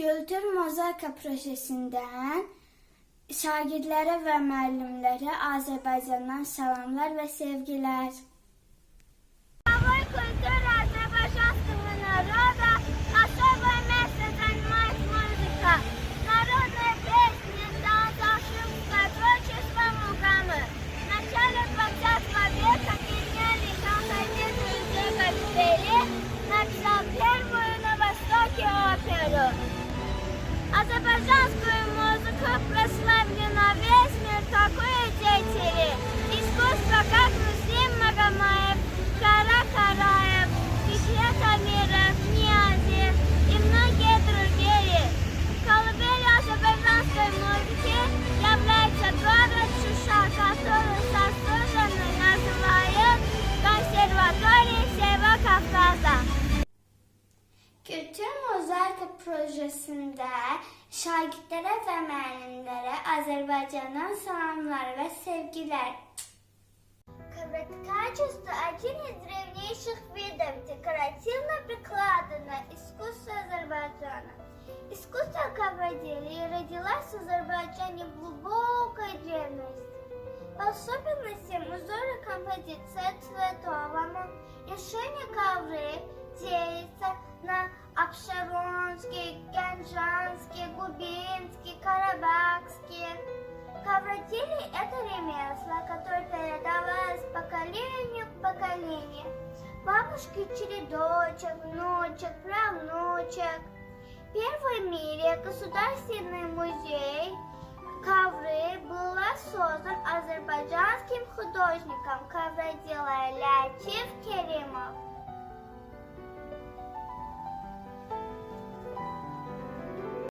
Kültür Mozaika projesindən şagirdlərə və müəllimlərə Azərbaycandan salamlar və sevgilər. Mozaika projesində şagirdlərə və müəllimlərə Azərbaycandan salamlar və sevgilər. Качество – один из древнейших видов декоративно-прикладного искусства Азербайджана. Искусство ковроделия родилось в Азербайджане в глубокой древности. В особенности узоры композиция цветовому, решение ковры делится на обшаронские, генжанские, губинские, карабахские. Ковроделие – это ремесло, которое передавалось поколению к поколению. Бабушки через дочек, внучек, правнучек. Первый в мире государственный музей ковры был создан азербайджанским художником Лятив Керимов.